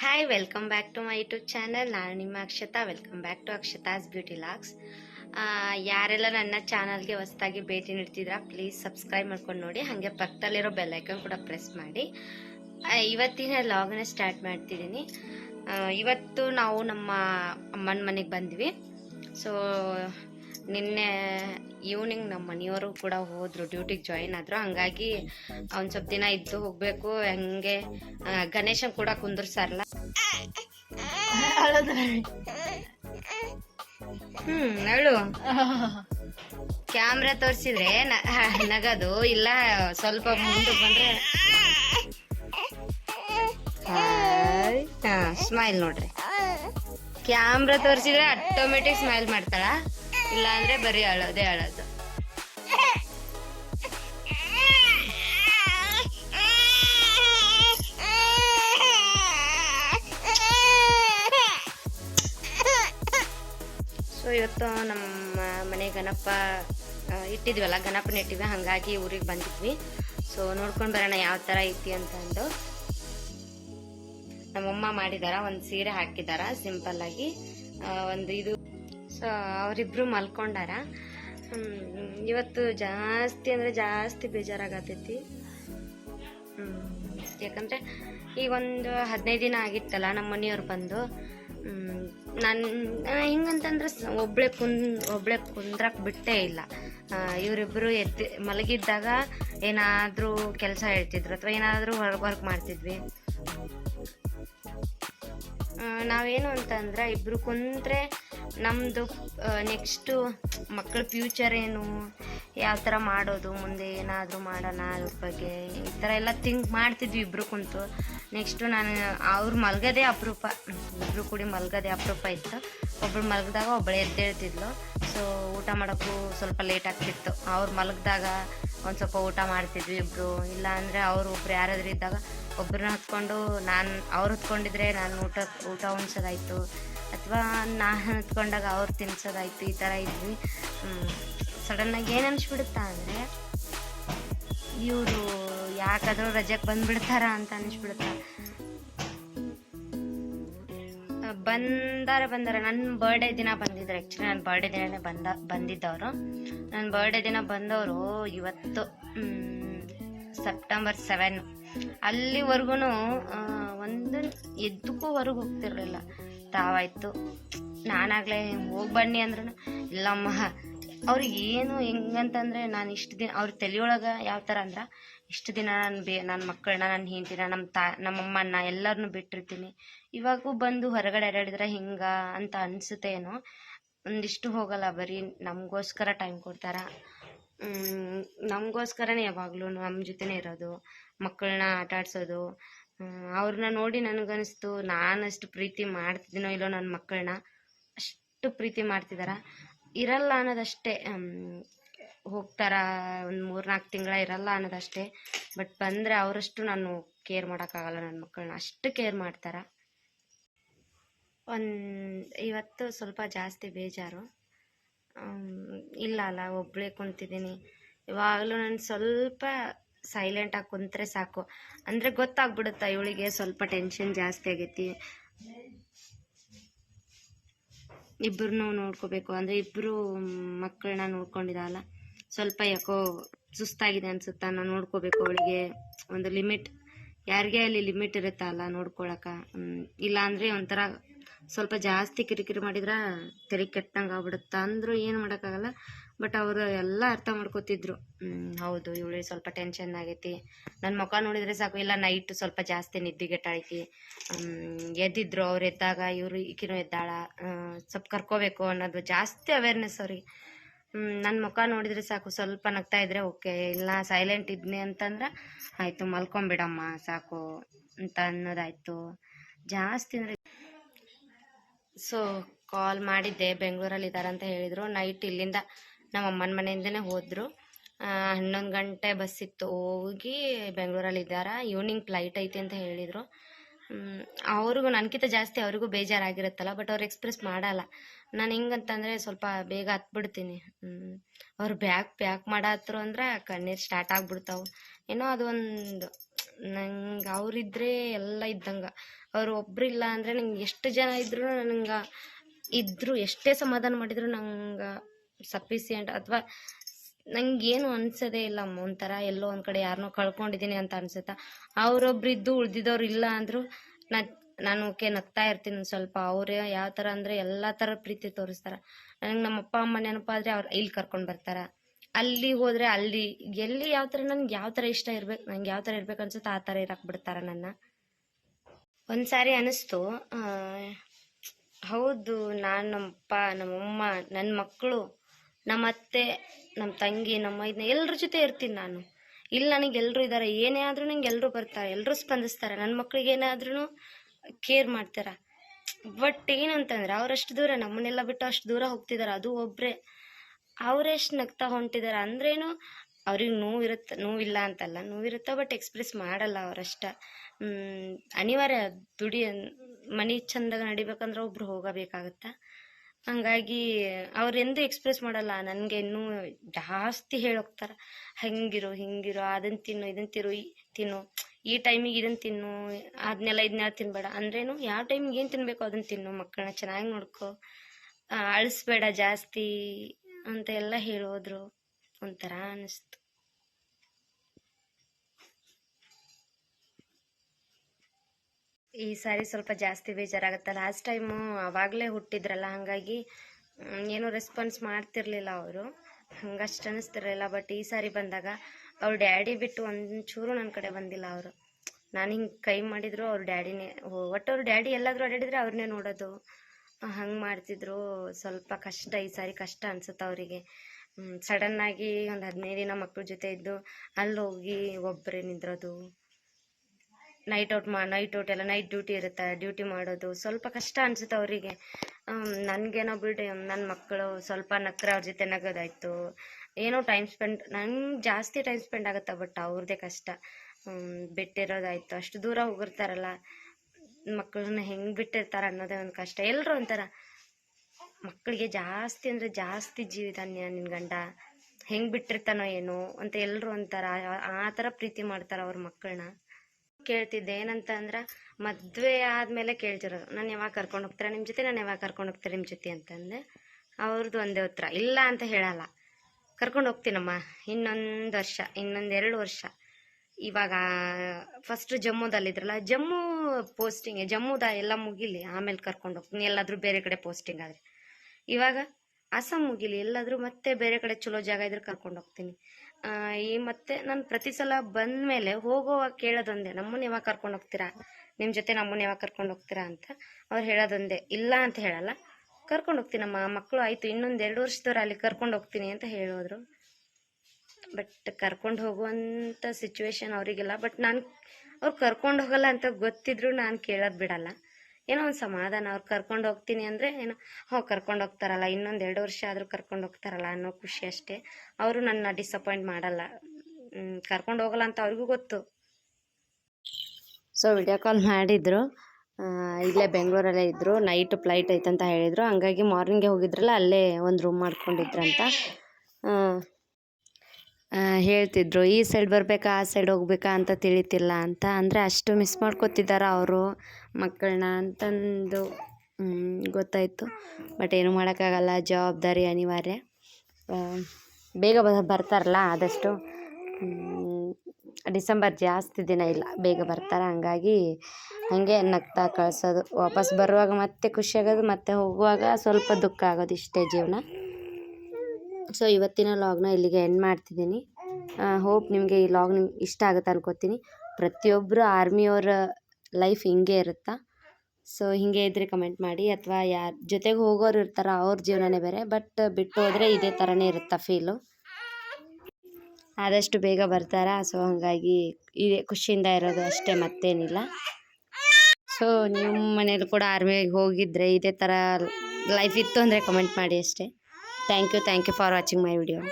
Hi welcome back to my YouTube channel ನಾನು ನಿಮ್ಮ Akshata. Welcome back to Akshata's beauty locks ಯಾರೆಲ್ಲ ನನ್ನ ಚಾನಲ್ಗೆ ಹೊಸದಾಗಿ ಭೇಟಿ ನೀಡ್ತಿದ್ರ ಪ್ಲೀಸ್ ಸಬ್ಸ್ಕ್ರೈಬ್ ಮಾಡ್ಕೊಂಡು ನೋಡಿ. ಹಾಗೆ ಪಕ್ಕದಲ್ಲಿರೋ ಬೆಲ್ಲೈಕನ್ ಕೂಡ ಪ್ರೆಸ್ ಮಾಡಿ. ಇವತ್ತಿನ ಲಾಗ್ನ ಸ್ಟಾರ್ಟ್ ಮಾಡ್ತಿದ್ದೀನಿ. ಇವತ್ತು ನಾವು ನಮ್ಮ ಅಮ್ಮನ ಮನೆಗೆ ಬಂದ್ವಿ. ಸೊ ನಿನ್ನೆ ಈವ್ನಿಂಗ್ ನಮ್ಮ ಮನೆಯವರು ಕೂಡ ಹೋದರು ಡ್ಯೂಟಿಗೆ ಜಾಯಿನ್ ಆದ್ರು. ಹಂಗಾಗಿ ಅವ್ನು ಸ್ವಲ್ಪ ದಿನ ಇದ್ದು ಹೋಗಬೇಕು ಹಂಗೆ ಗಣೇಶನ ಕೂಡ ಕುಂದ್ರಸಾರಲ್ಲ ಹ್ಮ್ ಹೇಳು. ಕ್ಯಾಮ್ರಾ ತೋರಿಸಿದ್ರೆ ನಗದು ಇಲ್ಲ ಸ್ವಲ್ಪ ಮುಂದೆ ಬಂದ್ರೆ. ಸ್ಮೈಲ್ ನೋಡ್ರಿ. ಕ್ಯಾಮ್ರಾ ತೋರಿಸಿದ್ರೆ ಆಟೋಮೆಟಿಕ್ ಸ್ಮೈಲ್ ಮಾಡ್ತಾಳ? ಇಲ್ಲ ಅಂದ್ರೆ ಬರೀ ಅಳೋದೇ ಅಳೋದು. ಸೊ ಇವತ್ತು ನಮ್ಮ ಮನೆ ಗಣಪ ಇಟ್ಟಿದ್ವಲ್ಲ, ಗಣಪನ ಇಟ್ಟಿದ್ವಿ, ಹಾಗಾಗಿ ಊರಿಗೆ ಬಂದಿದ್ವಿ. ಸೊ ನೋಡ್ಕೊಂಡು ಬರೋಣ ಯಾವ ಥರ ಐತಿ ಅಂತಂದು. ನಮ್ಮಮ್ಮ ಮಾಡಿದಾರ, ಒಂದು ಸೀರೆ ಹಾಕಿದಾರ ಸಿಂಪಲ್ ಆಗಿ. ಒಂದು ಇದು ಸೊ ಅವರಿಬ್ಬರು ಮಲ್ಕೊಂಡಾರ. ಇವತ್ತು ಜಾಸ್ತಿ ಅಂದರೆ ಜಾಸ್ತಿ ಬೇಜಾರಾಗತ್ತೈತಿ ಯಾಕಂದರೆ ಈಗ ಒಂದು ಹದಿನೈದು ದಿನ ಆಗಿತ್ತಲ್ಲ ನಮ್ಮ ಮನೆಯವ್ರು ಬಂದು. ನಾನು ಹಿಂಗಂತಂದ್ರೆ ಒಬ್ಬಳೆ ಕುನ್, ಒಬ್ಳೆ ಕುಂದ್ರಕ್ಕೆ ಬಿಟ್ಟೇ ಇಲ್ಲ. ಇವರಿಬ್ಬರು ಎತ್ತಿ ಮಲಗಿದ್ದಾಗ ಏನಾದರೂ ಕೆಲಸ ಹೇಳ್ತಿದ್ರು ಅಥವಾ ಏನಾದರೂ ಹೊರಗೆ ವರ್ಕ್ ಮಾಡ್ತಿದ್ವಿ. ನಾವೇನು ಅಂತಂದ್ರೆ ಇಬ್ಬರು ಕುಂತ್ರೆ ನಮ್ಮದು ನೆಕ್ಸ್ಟು ಮಕ್ಕಳ ಫ್ಯೂಚರ್ ಏನು, ಯಾವ ಥರ ಮಾಡೋದು, ಮುಂದೆ ಏನಾದರೂ ಮಾಡೋಣ ಅದ್ರ ಬಗ್ಗೆ, ಈ ಥರ ಎಲ್ಲ ಥಿಂಕ್ ಮಾಡ್ತಿದ್ವಿ ಇಬ್ಬರು ಕುಂತು. ನೆಕ್ಸ್ಟು ನಾನು, ಅವ್ರು ಮಲ್ಗದೆ ಅಪರೂಪ ಇಬ್ಬರು ಕೂಡಿ ಮಲ್ಗದೆ ಅಪರೂಪ ಇತ್ತು. ಒಬ್ಬರು ಮಲಗಿದಾಗ ಒಬ್ಬಳು ಎದ್ದೇಳ್ತಿದ್ಲು. ಸೊ ಊಟ ಮಾಡೋಕ್ಕೂ ಸ್ವಲ್ಪ ಲೇಟ್ ಆಗ್ತಿತ್ತು. ಅವ್ರು ಮಲಗಿದಾಗ ಒಂದು ಸ್ವಲ್ಪ ಊಟ ಮಾಡ್ತಿದ್ವಿ ಇಬ್ಬರು ಇಲ್ಲ ಅಂದರೆ ಅವರು ಒಬ್ರು ಯಾರಾದ್ರೂ ಇದ್ದಾಗ ಒಬ್ಬರನ್ನ ಹತ್ಕೊಂಡು ನಾನು, ಅವ್ರು ಹತ್ಕೊಂಡಿದ್ರೆ ನಾನು ಊಟ ಊಟ ಉಣ್ಸೋದಾಯ್ತು. ಅಥವಾ ನಾನು ಹತ್ಕೊಂಡಾಗ ಅವ್ರು ತಿನ್ಸೋದಾಯ್ತು, ಈ ಥರ ಇದ್ವಿ. ಸಡನ್ನಾಗಿ ಏನು ಅನಿಸ್ಬಿಡುತ್ತಾ ಅಂದರೆ, ಇವರು ಯಾಕಾದರೂ ರಜೆಗೆ ಬಂದ್ಬಿಡ್ತಾರ ಅಂತ ಅನಿಸ್ಬಿಡುತ್ತಾ? ಬಂದಾರ ಬಂದಾರ. ನನ್ನ ಬರ್ಡೇ ದಿನ ಬಂದಿದ್ರು. ಆ್ಯಕ್ಚುಲಿ ನನ್ನ ಬರ್ಡೇ ದಿನನೇ ಬಂದ, ಬಂದಿದ್ದವರು. ನನ್ನ ಬರ್ಡೇ ದಿನ ಬಂದವರು ಇವತ್ತು ಸೆಪ್ಟೆಂಬರ್ ಸೆವೆನ್ ಅಲ್ಲಿವರೆಗೂ ಒಂದು ಎದ್ದಕ್ಕೂ ಹೊರಗೆ ಹೋಗ್ತಿರ್ಲಿಲ್ಲ. ತಾವಾಯ್ತು ನಾನಾಗಲೇ ಹೋಗಿ ಬನ್ನಿ ಅಂದ್ರೂ ಇಲ್ಲಮ್ಮ, ಅವ್ರಿಗೆ ಏನು ಹೆಂಗಂತಂದ್ರೆ ನಾನು ಇಷ್ಟು ದಿನ, ಅವ್ರ ತಲೆಯೊಳಗೆ ಯಾವ ಥರ ಅಂದ್ರೆ, ಇಷ್ಟು ದಿನ ನಾನು ಬೇ ನನ್ನ ಮಕ್ಕಳನ್ನ ನನ್ನ ಹೆಂಡ್ತಿನ ನಮ್ಮ ತಾ ನಮ್ಮಮ್ಮನ್ನ ಎಲ್ಲರನ್ನೂ ಬಿಟ್ಟಿರ್ತೀನಿ. ಇವಾಗೂ ಬಂದು ಹೊರಗಡೆ ಅಡಾಡಿದ್ರೆ ಹಿಂಗ ಅಂತ ಅನಿಸುತ್ತೆ ಏನೋ ಒಂದಿಷ್ಟು ಹೋಗಲ್ಲ ಬರೀ ನಮಗೋಸ್ಕರ ಟೈಮ್ ಕೊಡ್ತಾರ. ನಮಗೋಸ್ಕರನೇ ಯಾವಾಗಲೂ ನಮ್ಮ ಜೊತೆನೇ ಇರೋದು ಮಕ್ಕಳನ್ನ ಆಟ ಅವ್ರನ್ನ ನೋಡಿ ನನಗನ್ನಿಸ್ತು ನಾನಷ್ಟು ಪ್ರೀತಿ ಮಾಡ್ತಿದ್ದೀನೋ ಇಲ್ಲೋ ನನ್ನ ಮಕ್ಕಳನ್ನ ಅಷ್ಟು ಪ್ರೀತಿ ಮಾಡ್ತಿದಾರ. ಇರಲ್ಲ ಅನ್ನೋದಷ್ಟೇ. ಹೋಗ್ತಾರ ಒಂದು ಮೂರ್ನಾಲ್ಕು ತಿಂಗಳ ಇರಲ್ಲ ಅನ್ನೋದಷ್ಟೇ. ಬಟ್ ಬಂದರೆ ಅವರಷ್ಟು ನಾನು ಕೇರ್ ಮಾಡೋಕ್ಕಾಗಲ್ಲ ನನ್ನ ಮಕ್ಕಳನ್ನ ಅಷ್ಟು ಕೇರ್ ಮಾಡ್ತಾರ. ಒಂದು ಇವತ್ತು ಸ್ವಲ್ಪ ಜಾಸ್ತಿ ಬೇಜಾರು. ಇಲ್ಲ ಅಲ್ಲ ಒಬ್ಬಳೇ ಕುಂತಿದ್ದೀನಿ. ಇವಾಗಲೂ ನಾನು ಸ್ವಲ್ಪ ಸೈಲೆಂಟಾಗಿ ಕುಂತ್ರೆ ಸಾಕು. ಅಂದರೆ ಗೊತ್ತಾಗ್ಬಿಡುತ್ತೆ ಇವಳಿಗೆ ಸ್ವಲ್ಪ ಟೆನ್ಷನ್ ಜಾಸ್ತಿ ಆಗೈತಿ. ಇಬ್ಬರನ್ನೂ ನೋಡ್ಕೋಬೇಕು. ಅಂದರೆ ಇಬ್ಬರು ಮಕ್ಕಳನ್ನ ನೋಡ್ಕೊಂಡಿರಲ್ಲ ಸ್ವಲ್ಪ ಯಾಕೋ ಸುಸ್ತಾಗಿದೆ ಅನ್ಸುತ್ತಾ ನಾನು ನೋಡ್ಕೋಬೇಕು ಅವಳಿಗೆ. ಒಂದು ಲಿಮಿಟ್ ಯಾರಿಗೆ ಅಲ್ಲಿ ಲಿಮಿಟ್ ಇರುತ್ತಲ್ಲ ನೋಡ್ಕೊಳಕ. ಇಲ್ಲ ಅಂದರೆ ಒಂಥರ ಸ್ವಲ್ಪ ಜಾಸ್ತಿ ಕಿರಿಕಿರಿ ಮಾಡಿದ್ರೆ ತಲೆ ಕೆಟ್ಟಂಗೆ ಆಗ್ಬಿಡುತ್ತೆ ಅಂದರೂ ಏನು ಮಾಡೋಕ್ಕಾಗಲ್ಲ. ಬಟ್ ಅವರು ಎಲ್ಲ ಅರ್ಥ ಮಾಡ್ಕೋತಿದ್ರು. ಹೌದು ಇವಳಿಗೆ ಸ್ವಲ್ಪ ಟೆನ್ಷನ್ ಆಗೈತಿ. ನನ್ನ ಮುಖ ನೋಡಿದರೆ ಸಾಕು. ಇಲ್ಲ ನೈಟ್ ಸ್ವಲ್ಪ ಜಾಸ್ತಿ ನಿದ್ದೆಗೆಟ್ಟಾಳೈತಿ ಎದ್ದಿದ್ರು, ಅವ್ರು ಎದ್ದಾಗ ಇವರು ಈಕಿನೂ ಎದ್ದಾಳ. ಸ್ವಲ್ಪ ಕರ್ಕೋಬೇಕು ಅನ್ನೋದು ಜಾಸ್ತಿ ಅವೇರ್ನೆಸ್ ಅವ್ರಿಗೆ. ನನ್ನ ಮುಖ ನೋಡಿದರೆ ಸಾಕು. ಸ್ವಲ್ಪ ನಗ್ತಾ ಇದ್ರೆ ಓಕೆ. ಇಲ್ಲ ಸೈಲೆಂಟ್ ಇದ್ನಿ ಅಂತಂದ್ರೆ ಆಯಿತು, ಮಲ್ಕೊಂಬಿಡಮ್ಮ, ಸಾಕು ಅಂತ ಅನ್ನೋದಾಯಿತು. ಜಾಸ್ತಿ ಅಂದರೆ ಸೊ ಕಾಲ್ ಮಾಡಿದ್ದೆ. ಬೆಂಗಳೂರಲ್ಲಿ ಇದ್ದಾರೆ ಅಂತ ಹೇಳಿದರು. ನೈಟ್ ಇಲ್ಲಿಂದ ನಮ್ಮ ಅಮ್ಮನ ಮನೆಯಿಂದನೇ ಹೋದರು. ಹನ್ನೊಂದು ಗಂಟೆ ಬಸ್ ಇತ್ತು. ಹೋಗಿ ಬೆಂಗಳೂರಲ್ಲಿ ಇದ್ದಾರೆ? ಈವ್ನಿಂಗ್ ಫ್ಲೈಟ್ ಐತಿ ಅಂತ ಹೇಳಿದರು. ಅವ್ರಿಗೂ ನನಗಿಂತ ಜಾಸ್ತಿ ಅವ್ರಿಗೂ ಬೇಜಾರಾಗಿರುತ್ತಲ್ಲ ಬಟ್ ಅವ್ರು ಎಕ್ಸ್ಪ್ರೆಸ್ ಮಾಡಲ್ಲ. ನಾನು ಹೆಂಗಂತಂದರೆ ಸ್ವಲ್ಪ ಬೇಗ ಹತ್ಬಿಡ್ತೀನಿ. ಅವ್ರು ಬ್ಯಾಗ್ ಪ್ಯಾಕ್ ಮಾಡತ್ರು ಅಂದ್ರೆ ಕಣ್ಣೀರು ಸ್ಟಾರ್ಟ್ ಆಗಿಬಿಡ್ತಾವೆ. ಏನೋ ಅದೊಂದು, ನಂಗೆ ಅವರಿದ್ರೆ ಎಲ್ಲ ಇದ್ದಂಗೆ. ಅವರು ಒಬ್ರು ಇಲ್ಲ ಅಂದರೆ ನಂಗೆ ಎಷ್ಟು ಜನ ಇದ್ರೂ ನನಗೆ ಇದ್ದರು ಎಷ್ಟೇ ಸಮಾಧಾನ ಮಾಡಿದ್ರು ನಂಗೆ ಸಫಿಸಿಯೆಂಟ್ ಅಥವಾ ನಂಗೇನು ಅನ್ಸೋದೇ ಇಲ್ಲ ಒಂಥರ ಎಲ್ಲೋ ಒಂದು ಕಡೆ ಯಾರನ್ನೋ ಕಳ್ಕೊಂಡಿದ್ದೀನಿ ಅಂತ ಅನ್ಸುತ್ತೆ? ಇದ್ದು ಉಳ್ದಿದ್ದವ್ರು ಇಲ್ಲ ಅಂದರೂ ನಾನು ಓಕೆ ನಗ್ತಾ ಇರ್ತೀನಿ ಸ್ವಲ್ಪ. ಅವರೇ ಯಾವ ಥರ ಅಂದರೆ ಎಲ್ಲ ಥರ ಪ್ರೀತಿ ತೋರಿಸ್ತಾರೆ. ನನಗೆ ನಮ್ಮ ಅಪ್ಪ ಅಮ್ಮ ನೆನಪಾದರೆ ಅವ್ರು ಇಲ್ಲಿ ಕರ್ಕೊಂಡು ಬರ್ತಾರೆ. ಅಲ್ಲಿ ಹೋದರೆ ಅಲ್ಲಿ, ಎಲ್ಲಿ ಯಾವ ಥರ ನನ್ಗೆ ಯಾವ ಥರ ಇಷ್ಟ ಇರ್ಬೇಕು, ನಂಗೆ ಯಾವ ಥರ ಇರ್ಬೇಕು ಅನ್ಸುತ್ತೆ ಆ ಥರ ಇರಕ್ಕೆ ಬಿಡ್ತಾರೆ ನನ್ನ. ಒಂದು ಸಾರಿ ಅನ್ನಿಸ್ತು ಹೌದು, ನಾನು ನಮ್ಮಪ್ಪ, ನಮ್ಮಮ್ಮ ನನ್ನ ಮಕ್ಕಳು ನಮ್ಮ ಅತ್ತೆ ನಮ್ಮ ತಂಗಿ, ನಮ್ಮ ಇದನ್ನ ಎಲ್ಲರ ಜೊತೆ ಇರ್ತೀನಿ ನಾನು. ಇಲ್ಲಿ ನನಗೆ ಎಲ್ಲರೂ ಇದ್ದಾರೆ ಏನೇ ಆದರೂ ನಂಗೆ ಎಲ್ಲರೂ ಬರ್ತಾರೆ ಎಲ್ಲರೂ ಸ್ಪಂದಿಸ್ತಾರೆ. ನನ್ನ ಮಕ್ಳಿಗೆ ಏನಾದ್ರೂ ಕೇರ್ ಮಾಡ್ತಾರೆ? ಬಟ್ ಏನಂತಂದ್ರೆ ಅವರಷ್ಟು ದೂರ, ನಮ್ಮನ್ನೆಲ್ಲ ಬಿಟ್ಟು ಅಷ್ಟು ದೂರ ಹೋಗ್ತಿದ್ದಾರೆ ಅದು ಒಬ್ಬರೇ ಅವರೆಷ್ಟು ನಗ್ತಾ ಹೊಂಟಿದ್ದಾರೆ ಅಂದ್ರೇನು ಅವ್ರಿಗೆ ನೋವು ಇರುತ್ತೆ, ನೋವಿಲ್ಲ ಅಂತಲ್ಲ ನೋವಿರುತ್ತೆ ಬಟ್ ಎಕ್ಸ್ಪ್ರೆಸ್ ಮಾಡಲ್ಲ ಅವರಷ್ಟ. ಅನಿವಾರ್ಯ ದುಡಿ, ಮನೆ ಚಂದಾಗ ನಡಿಬೇಕಂದ್ರೆ ಒಬ್ರು ಹೋಗಬೇಕಾಗತ್ತೆ? ಹಂಗಾಗಿ ಅವ್ರು ಎಂದೂ ಎಕ್ಸ್ಪ್ರೆಸ್ ಮಾಡಲ್ಲ. ನನಗೆ ಇನ್ನೂ ಜಾಸ್ತಿ ಹೇಳೋಗ್ತಾರೆ ಹಂಗಿರು, ಹಿಂಗಿರು ಅದನ್ನು ತಿನ್ನು ಇದನ್ನು ತಿರು ತಿನ್ನು, ಈ ಟೈಮಿಗೆ ಇದನ್ನು ತಿನ್ನು ಅದನ್ನೆಲ್ಲ ಇದನ್ನೆಲ್ಲ ತಿನ್ಬೇಡ. ಅಂದ್ರೇನು ಯಾವ ಟೈಮಿಗೆ ಏನು ತಿನ್ನಬೇಕು ಅದನ್ನು ತಿನ್ನು. ಮಕ್ಕಳನ್ನ ಚೆನ್ನಾಗಿ ನೋಡ್ಕೊ. ಅಳಿಸ್ಬೇಡ ಜಾಸ್ತಿ ಅಂತ ಎಲ್ಲ ಹೇಳೋದ್ರು ಒಂಥರ ಅನ್ನಿಸ್ತು ಈ ಸಾರಿ ಸ್ವಲ್ಪ ಜಾಸ್ತಿ ಬೇಜಾರಾಗುತ್ತೆ ಲಾಸ್ಟ್ ಟೈಮು ಅವಾಗಲೇ ಹುಟ್ಟಿದ್ರಲ್ಲ, ಹಾಗಾಗಿ ಏನೂ ರೆಸ್ಪಾನ್ಸ್ ಮಾಡ್ತಿರ್ಲಿಲ್ಲ ಅವರು. ಹಂಗಷ್ಟು ಅನ್ನಿಸ್ತಿರಲಿಲ್ಲ ಬಟ್ ಈ ಸಾರಿ ಬಂದಾಗ ಅವ್ರ ಡ್ಯಾಡಿ ಬಿಟ್ಟು ಒಂಚೂರು ನನ್ನ ಕಡೆ ಬಂದಿಲ್ಲ ಅವರು. ನಾನು ಹಿಂಗೆ ಕೈ ಮಾಡಿದ್ರು ಅವ್ರ ಡ್ಯಾಡಿನೇ ಒಟ್ಟು ಅವ್ರ ಡ್ಯಾಡಿ ಎಲ್ಲಾದರೂ ಅಡ್ಡಾಡಿದ್ರೆ ಅವ್ರನ್ನೇ ನೋಡೋದು. ಹಂಗೆ ಮಾಡ್ತಿದ್ರು. ಸ್ವಲ್ಪ ಕಷ್ಟ, ಈ ಸಾರಿ ಕಷ್ಟ ಅನ್ಸುತ್ತೆ ಅವರಿಗೆ. ಸಡನ್ನಾಗಿ ಒಂದು ಹದಿನೈದು ದಿನ ಮಕ್ಕಳ ಜೊತೆ ಇದ್ದು ಅಲ್ಲಿ ಹೋಗಿ ಒಬ್ಬರೇ ನಿಂದ್ರೋದು ನೈಟ್ ಔಟ್ ಮಾ ನೈಟ್ ಔಟ್ ಎಲ್ಲ ನೈಟ್ ಡ್ಯೂಟಿ ಇರುತ್ತೆ ಡ್ಯೂಟಿ ಮಾಡೋದು. ಸ್ವಲ್ಪ ಕಷ್ಟ ಅನ್ಸುತ್ತೆ ಅವರಿಗೆ. ನನಗೇನೋ ಬಿಡಿ ನನ್ನ ಮಕ್ಕಳು ಸ್ವಲ್ಪ ನಕ್ರ ಅವ್ರ ಜೊತೆ ನಗೋದಾಯ್ತು. ಏನೋ ಟೈಮ್ ಸ್ಪೆಂಡ್ ನಂಗೆ ಜಾಸ್ತಿ ಟೈಮ್ ಸ್ಪೆಂಡ್ ಆಗುತ್ತೆ ಬಟ್ ಅವ್ರದ್ದೇ ಕಷ್ಟ. ಬಿಟ್ಟಿರೋದಾಯ್ತು. ಅಷ್ಟು ದೂರ ಹೋಗಿರ್ತಾರಲ್ಲ ಮಕ್ಕಳನ್ನ ಹೆಂಗೆ ಬಿಟ್ಟಿರ್ತಾರೆ ಅನ್ನೋದೇ ಒಂದು ಕಷ್ಟ. ಎಲ್ಲರೂ ಒಂಥರ ಮಕ್ಕಳಿಗೆ ಜಾಸ್ತಿ ಅಂದರೆ ಜಾಸ್ತಿ ಜೀವಿತಾನ್ಯ ನಿನ್ನ ಗಂಡ ಹೆಂಗೆ ಬಿಟ್ಟಿರ್ತಾನೋ ಏನೋ ಅಂತ ಎಲ್ಲರೂ ಒಂಥರ ಆ ಥರ ಪ್ರೀತಿ ಮಾಡ್ತಾರೆ ಅವ್ರ ಮಕ್ಕಳನ್ನ ಕೇಳ್ತಿದ್ದೆ. ಏನಂತ ಅಂದ್ರೆ ಮದುವೆ ಆದಮೇಲೆ ಕೇಳ್ತಿರೋದು. ನಾನು ಯಾವಾಗ ಕರ್ಕೊಂಡು ಹೋಗ್ತಾರೆ? ನಿಮ್ಮ ಜೊತೆ ನಾನು ಯಾವಾಗ ಕರ್ಕೊಂಡು ಹೋಗ್ತಾರೆ ನಿಮ್ಮ ಜೊತೆ? ಅಂತಂದೆ. ಅವ್ರದ್ದು ಒಂದೇ ಉತ್ತರ, ಇಲ್ಲ ಅಂತ ಹೇಳಲ್ಲ. ಕರ್ಕೊಂಡು ಹೋಗ್ತೀನಮ್ಮ. ಇನ್ನೊಂದು ವರ್ಷ, ಇನ್ನೊಂದು ಎರಡು ವರ್ಷ. ಇವಾಗ ಫಸ್ಟ್ ಜಮ್ಮುದಲ್ಲಿದ್ರಲ್ಲ, ಜಮ್ಮು ಪೋಸ್ಟಿಂಗ್ ಜಮ್ಮುದ ಎಲ್ಲ ಮುಗಿಲಿ. ಆಮೇಲೆ ಕರ್ಕೊಂಡು ಹೋಗ್ತೀನಿ. ಎಲ್ಲಾದರೂ ಬೇರೆ ಕಡೆ ಪೋಸ್ಟಿಂಗ್ ಆದರೆ. ಇವಾಗ ಅಸ್ಸಾಂ ಮುಗಿಲಿ, ಎಲ್ಲಾದರೂ ಮತ್ತೆ ಬೇರೆ ಕಡೆ ಚಲೋ ಜಾಗ ಇದ್ರೆ ಕರ್ಕೊಂಡು ಹೋಗ್ತೀನಿ. ಈ ಮತ್ತೆ ನಾನು ಪ್ರತಿ ಸಲ ಬಂದ ಮೇಲೆ ಹೋಗೋವಾಗ ಕೇಳೋದೊಂದೇ, ನಮ್ಮನ್ನ ಯಾವಾಗ ಕರ್ಕೊಂಡು ಹೋಗ್ತೀರಾ? ನಿಮ್ಮ ಜೊತೆ ನಮ್ಮನ್ನ ಯಾವಾಗ ಕರ್ಕೊಂಡು ಹೋಗ್ತೀರಾ? ಅಂತ ಅವ್ರು ಹೇಳೋದೊಂದೇ, ಇಲ್ಲ ಅಂತ ಹೇಳಲ್ಲ. ಕರ್ಕೊಂಡು ಹೋಗ್ತೀನಮ್ಮ ಮಕ್ಕಳು ಆಯಿತು, ಇನ್ನೊಂದು ಎರಡು ವರ್ಷದವ್ರು ಅಲ್ಲಿ ಕರ್ಕೊಂಡು ಹೋಗ್ತೀನಿ ಅಂತ ಹೇಳೋದ್ರು. ಬಟ್ ಕರ್ಕೊಂಡು ಹೋಗುವಂಥ ಸಿಚುವೇಶನ್ ಅವರಿಗಿಲ್ಲ. ಬಟ್ ನಾನು, ಅವ್ರು ಕರ್ಕೊಂಡು ಹೋಗಲ್ಲ ಅಂತ ಗೊತ್ತಿದ್ರು ನಾನು ಕೇಳೋದು ಬಿಡಲ್ಲ. ಏನೋ ಒಂದು ಸಮಾಧಾನ, ಅವ್ರು ಕರ್ಕೊಂಡು ಹೋಗ್ತೀನಿ ಅಂದರೆ ಏನೋ ಹ್ಞೂ ಕರ್ಕೊಂಡು ಹೋಗ್ತಾರಲ್ಲ, ಇನ್ನೊಂದು ಎರಡು ವರ್ಷ ಆದರೂ ಕರ್ಕೊಂಡು ಹೋಗ್ತಾರಲ್ಲ ಅನ್ನೋ ಖುಷಿ ಅಷ್ಟೇ. ಅವರು ನನ್ನ ಡಿಸಪಾಯಿಂಟ್ ಮಾಡಲ್ಲ. ಕರ್ಕೊಂಡು ಹೋಗಲ್ಲ ಅಂತ ಅವ್ರಿಗೂ ಗೊತ್ತು. ಸೊ ವಿಡಿಯೋ ಕಾಲ್ ಮಾಡಿದ್ರು. ಇಲ್ಲೇ ಬೆಂಗಳೂರಲ್ಲೇ ಇದ್ದರು ನೈಟ್ ಫ್ಲೈಟ್ ಐತಂತ ಹೇಳಿದರು. ಹಂಗಾಗಿ ಮಾರ್ನಿಂಗೇ ಹೋಗಿದ್ರಲ್ಲ, ಅಲ್ಲೇ ಒಂದು ರೂಮ್ ಮಾಡ್ಕೊಂಡಿದ್ರಂತ. ಹೇಳ್ತಿದ್ರು, ಈ ಸೈಡ್ ಬರಬೇಕಾ, ಆ ಸೈಡ್ ಹೋಗ್ಬೇಕಾ ಅಂತ ತಿಳಿತಿಲ್ಲ ಅಂತ. ಅಂದರೆ ಅಷ್ಟು ಮಿಸ್ ಮಾಡ್ಕೊತಿದ್ದಾರೆ ಅವರು ಮಕ್ಕಳನ್ನ ಅಂತಂದು ಗೊತ್ತಾಯಿತು. ಬಟ್ ಏನು ಮಾಡೋಕ್ಕಾಗಲ್ಲ, ಜವಾಬ್ದಾರಿ ಅನಿವಾರ್ಯ. ಬೇಗ ಬ, ಬರ್ತಾರಲ್ಲ ಆದಷ್ಟು. ಡಿಸೆಂಬರ್ ಜಾಸ್ತಿ ದಿನ ಇಲ್ಲ, ಬೇಗ ಬರ್ತಾರೆ. ಹಂಗಾಗಿ ಹಾಗೆ ನಗ್ತಾ ಕಳಿಸೋದು. ವಾಪಸ್ ಬರುವಾಗ ಮತ್ತೆ ಖುಷಿಯಾಗೋದು ಮತ್ತೆ ಹೋಗುವಾಗ ಸ್ವಲ್ಪ ದುಃಖ ಆಗೋದು ಇಷ್ಟೇ ಜೀವನ. ಸೊ ಇವತ್ತಿನ ಲಾಗ್ನ ಇಲ್ಲಿಗೆ ಎಂಡ್ ಮಾಡ್ತಿದ್ದೀನಿ. ಹೋಪ್ ನಿಮಗೆ ಈ ಲಾಗ್ ನಿಮ್ಗೆ ಇಷ್ಟ ಆಗುತ್ತೆ ಅನ್ಕೋತೀನಿ. ಪ್ರತಿಯೊಬ್ಬರು ಆರ್ಮಿಯವರ ಲೈಫ್ ಹಿಂಗೆ ಇರುತ್ತಾ? ಸೊ ಹಿಂಗೆ ಇದ್ರೆ ಕಮೆಂಟ್ ಮಾಡಿ. ಅಥವಾ ಯಾರ, ಜೊತೆಗೆ ಹೋಗೋರು ಇರ್ತಾರ ಅವ್ರ ಜೀವನನೇ ಬೇರೆ. ಬಟ್ ಬಿಟ್ಟು ಹೋದರೆ ಇದೇ ಥರನೇ ಇರುತ್ತಾ ಫೀಲು ಆದಷ್ಟು ಬೇಗ ಬರ್ತಾರಾ? ಸೊ ಹಾಗಾಗಿ ಇದೇ ಖುಷಿಯಿಂದ ಇರೋದು ಅಷ್ಟೇ, ಮತ್ತೇನಿಲ್ಲ. ಸೊ ನಿಮ್ಮ ಮನೇಲಿ ಕೂಡ ಆರ್ಮಿಗೆ ಹೋಗಿದ್ರೆ ಇದೇ ಥರ ಲೈಫ್ ಇತ್ತು ಅಂದರೆ ಕಮೆಂಟ್ ಮಾಡಿ ಅಷ್ಟೇ. thank you thank you for watching my video.